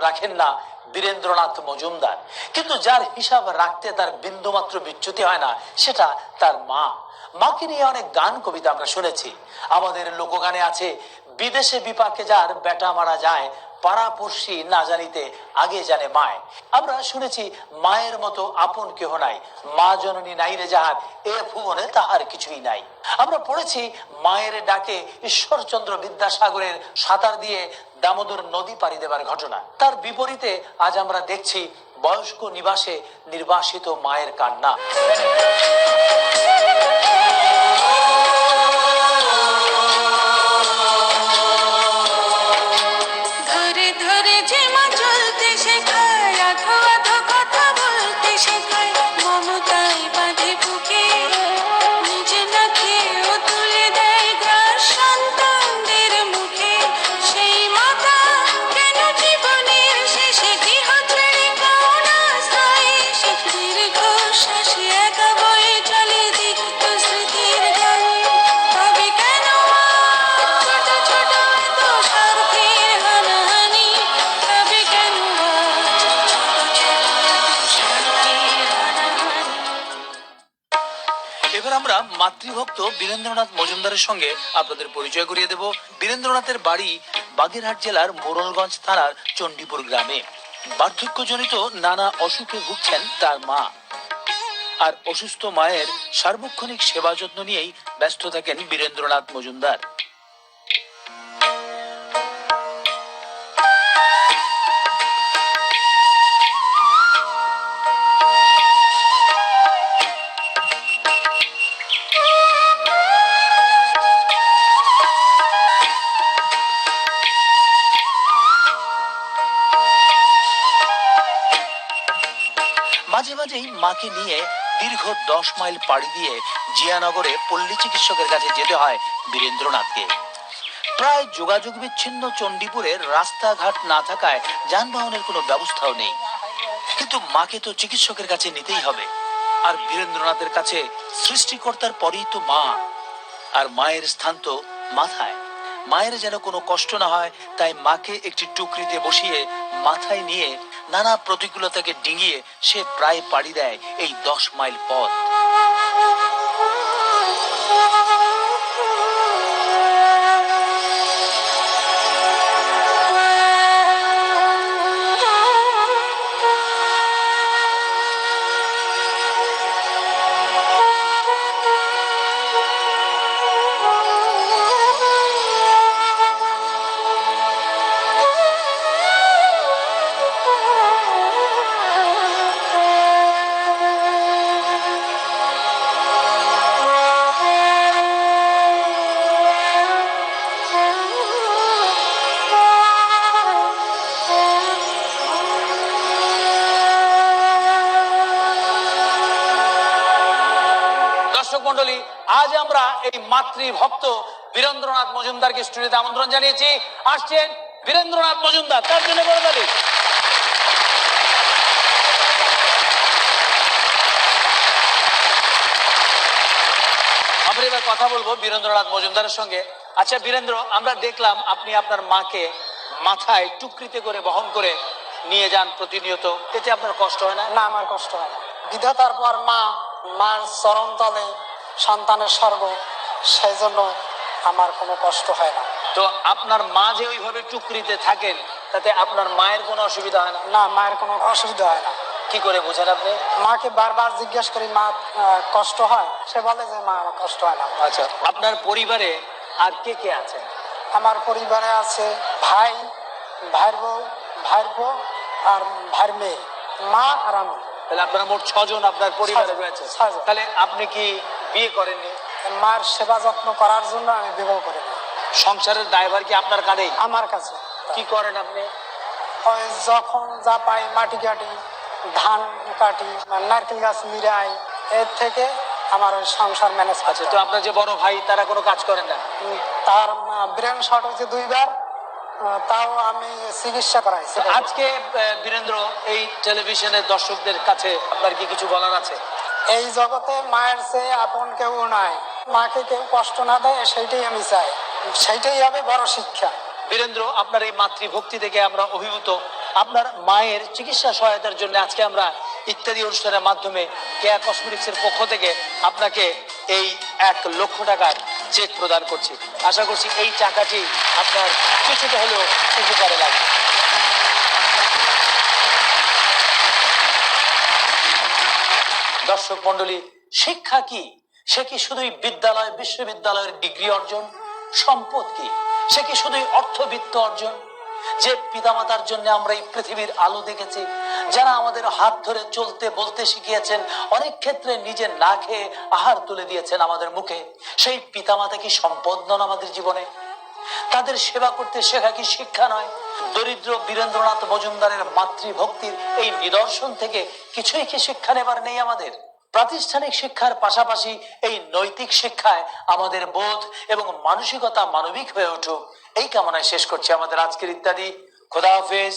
রাখেন না বীরেন্দ্রনাথ মজুমদার। কিন্তু যার হিসাব রাখতে তার বিন্দুমাত্র বিচ্যুতি হয় না, সেটা তার মা। মাকে নিয়ে অনেক গান কবিতা আমরা শুনেছি। আমাদের লোকগানে আছে, বিদেশে বিপাকে যার বেটা মারা যায় পাড়াপড়শি না জানিতে আগে জানে মায়। আমরা শুনেছি মায়ের মতো আপন কেহ নাই। মা জননী নাই রে যাহার, এ ভুবনে তাহার কিছুই নাই। আমরা পড়েছি মায়ের ডাকে ঈশ্বরচন্দ্র বিদ্যাসাগরের সাঁতার দিয়ে দামোদর নদী পাড়ি দেবার ঘটনা। তার বিপরীতে আজ আমরা দেখছি বয়স্ক নিবাসে নির্বাসিত মায়ের কান্না। এবার আমরা মাতৃভক্ত বীরেন্দ্রনাথ মজুমদারের সঙ্গে আপনাদের পরিচয় করিয়ে দেব। বীরেন্দ্রনাথের বাড়ি বাগেরহাট জেলার মোরলগঞ্জ থানার চণ্ডীপুর গ্রামে। বার্ধক্যজনিত নানা অসুখে ভুগছেন তার মা। আর অসুস্থ মায়ের সার্বক্ষণিক সেবা যত্ন নিয়েই ব্যস্ত থাকেন বীরেন্দ্রনাথ মজুমদার। মাঝে মাকে নিয়ে দীর্ঘ দশ মাইল পাড়ি দিয়ে জিয়ানগরে পল্লী চিকিৎসকের কাছে যেতে হয় বীরেন্দ্রনাথকে। প্রায় যোগাযোগ বিচ্ছিন্ন চণ্ডীপুরের রাস্তাঘাট না থাকায় যানবাহনের কোনো ব্যবস্থাও নেই। কিন্তু মাকে তো চিকিৎসকের কাছে নিতেই হবে। আর বীরেন্দ্রনাথের কাছে সৃষ্টিকর্তার পরেই তো মা। আর মায়ের স্থান তো মাথায়। মায়ের যেন কোনো কষ্ট না হয়, তাই মাকে একটি টুকরিতে বসিয়ে মাথায় নিয়ে নানা প্রতিকূলতাকে ডিঙিয়ে সে প্রায় পাড়ি দেয় এই দশ মাইল পথ। আজ আমরা এই মাতৃভক্ত বীরেন্দ্রনাথ মজুমদারকে স্টুডিওতে আমন্ত্রণ জানিয়েছি। আসছেন বীরেন্দ্রনাথ মজুমদার, তার জন্য বড়। আমরা এবার কথা বলব বীরেন্দ্রনাথ মজুমদারের সঙ্গে। আচ্ছা বীরেন্দ্র, আমরা দেখলাম আপনি আপনার মাকে মাথায় টুকরিতে করে বহন করে নিয়ে যান প্রতিনিয়ত। এতে আপনার কষ্ট হয় না? না, আমার কষ্ট হয় না। বিধাতার পর মা, মার চরণ তলে সন্তানের স্বর্গ সেই জন্য আমার কোনো কষ্ট হয় না। তো আপনার মা যে ওইভাবে টুকরিতে থাকেন তাতে আপনার মায়ের কোনো অসুবিধা হয় না? না মায়ের কোনো অসুবিধা হয় না। কি করে বোঝেন আপনি? মাকে বারবার জিজ্ঞেস করি মা কষ্ট হয়? সে বলে যে মা আমার কষ্ট হয় না। আচ্ছা আপনার পরিবারে আর কে কে আছে? আমার পরিবারে আছে ভাই ভাইয়ের বউ ভাইয়ের বউ আর ভাইয়ের মেয়ে মা আর আমি। তাহলে আপনার মোট ছজন আপনার পরিবারে রয়েছে। তাহলে আপনি কি বিয়ে করেননি। মার সেবা যত্ন করার জন্য আমি বিবাহ করি সংসারের দায়ভার কি আপনার কাঁধেই আমার কাছে। কি করেন আপনি? যখন যা পাই মাটি কাটি ধান কাটি নারকেল গাছ মিরাই এর থেকে আমার ওই সংসার ম্যানেজ আচ্ছা তো আপনার যে বড় ভাই তারা কোনো কাজ করেন না? তার ব্রেন শর্ট হয়েছে দুইবার তাও আমি চিকিৎসা করাইছি। আজকে বীরেন্দ্র এই টেলিভিশনের দর্শকদের কাছে আপনার কি কিছু বলার আছে? এই জগতে মায়ের চেয়ে আপন কেউ নাই। মাকে কেউ কষ্ট না দেয়, সেইটাই আমি চাই। সেইটাই হবে বড় শিক্ষা। বীরেন্দ্র, আপনার এই মাতৃভক্তি থেকে আমরা অভিভূত। আপনার মায়ের চিকিৎসা সহায়তার জন্য আজকে আমরা ইত্যাদি অনুষ্ঠানের মাধ্যমে কেয়া কসমেটিক্স এর পক্ষ থেকে আপনাকে এই এক লক্ষ টাকার চেক প্রদান করছি। আশা করছি এই টাকাটি আপনার কিছুটা হলেও উপকারে লাগবে। দর্শক মন্ডলী, শিক্ষা কি? সে কি শুধুই বিদ্যালয়, বিশ্ববিদ্যালয়ের ডিগ্রি অর্জন? সম্পদ কি? সে কি শুধুই অর্থবিত্ত অর্জন? যে পিতামাতার জন্য আমরা এই পৃথিবীর আলো দেখেছি, যারা আমাদের হাত ধরে চলতে, বলতে শিখিয়েছেন, অনেক ক্ষেত্রে নিজে না খেয়ে আহার তুলে দিয়েছেন আমাদের মুখে, সেই পিতামাতা কি সম্পদ নন আমাদের জীবনে? তাদের সেবা করতে শেখা কি শিক্ষা নয়? দরিদ্র বীরেন্দ্রনাথ মজুমদারের মাতৃভক্তির এই নিদর্শন থেকে কিছুই কি শিক্ষা নেবার নেই আমাদের? প্রাতিষ্ঠানিক শিক্ষার পাশাপাশি এই নৈতিক শিক্ষায় আমাদের বোধ এবং মানসিকতা মানবিক হয়ে উঠুক। এই কামনায় শেষ করছি আমাদের আজকের ইত্যাদি। খোদা হাফেজ।